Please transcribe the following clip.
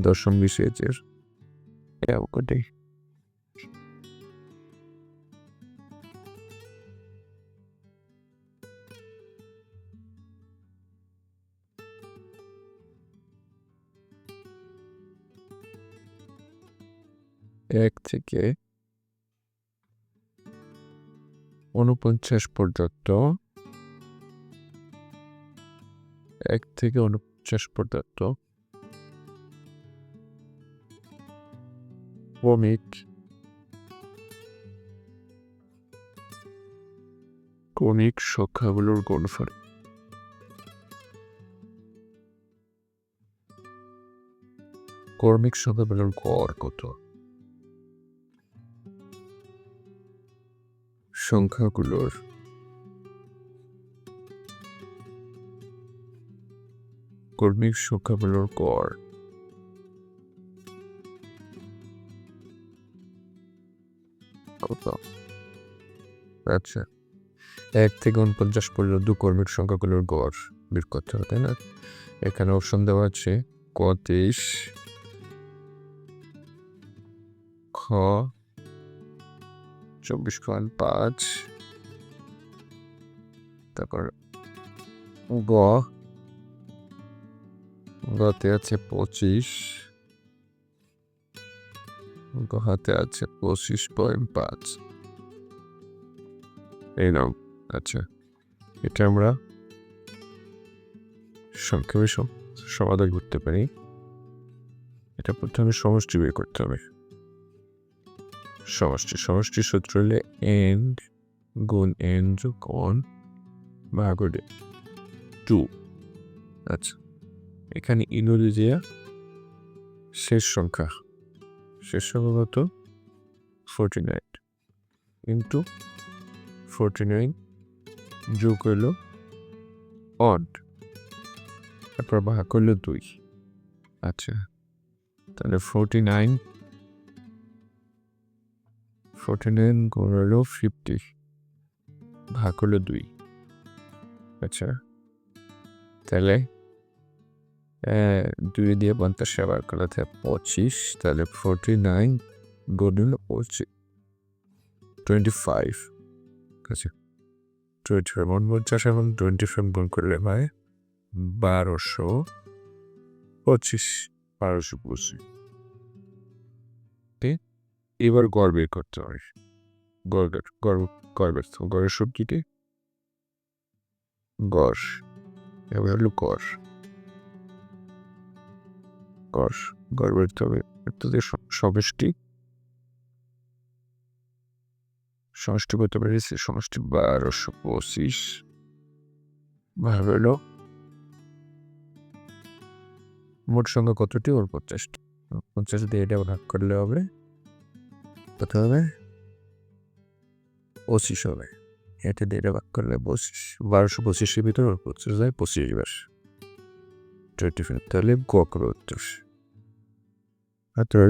দশম কোটাই এক থেকে উনপঞ্চাশ পর্যন্ত। এক থেকে উনপঞ্চাশ পর্যন্ত। ক্রমিক ক্রমিক সংখ্যাগুলোর গুণফল ক্রমিক সংখ্যাগুলোর গড় কত সংখ্যাগুলোর কর্মিক সংখ্যাগুলোর গড় আচ্ছা। এক থেকে উনপঞ্চাশ পর্যন্ত কর্মিক সংখ্যাগুলোর গড় বের করতে হবে, তাই না? এখানে অপশন দেওয়া আছে ক তেইশ, খ চব্বিশ পয়েন্ট পাঁচ, তারপর গ, গতে আছে পঁচিশ গহাতে আছে পঁচিশ পয়েন্ট পাঁচ। এই নাম আচ্ছা এটা আমরা সংক্ষেপে সম- সমাধান করতে পারি। এটা প্রথমে সমষ্টি বের করতে হবে। সমষ্টি সমষ্টি সূত্র হলে এন গুণ এন যোগ অন ভাগ টু আচ্ছা এখানে ইনোরিজিয়া শেষ সংখ্যা। শেষ সংখ্যা কত? Forty nine into forty nine যোগ হলো অন তারপর ভাগ করল দুই। আচ্ছা তাহলে ফোরটি নাইন ফোরটি নাইন হলো ফিফটি ভাগ হলো দুই। আচ্ছা তাহলে দুই দিয়ে পঞ্চাশ বার করলে পঁচিশ, তাহলে ফোরটি নাইন গুণ পঁচিশ টোয়েন্টি ফাইভ আচ্ছা টোয়েন্টি ফাইভ উনপঞ্চাশ এবং টোয়েন্টি ফাইভ গুণ করলে ভাই বারোশো পঁচিশ বারোশো পঁচিশ? এবার গড় বের করতে হবে। গড় গড় গড় বের করতে- গড়ের সবজিটি গড়, এবার হলো গড়। গড় গড় বেরতে হবে সমষ্টি। সমষ্টি করতে পেরেছি সমষ্টি বারোশো পঁচিশ। ভাগ হলো। মোট সংখ্যা কতটি? ওর পঞ্চাশটি পঞ্চাশ দিয়ে এটা ভাগ করলে হবে। কত হবে? পঁচিশ হবে। এটা দিয়ে এটা ভাগ করলে পঁচিশ, বারোশো পঁচিশের ভিতরে ওর পঁচিশ যায় পঁচিশ বার। টোয়েন্টি ফাইভ তাহলে গ করে উত্তর আর তোর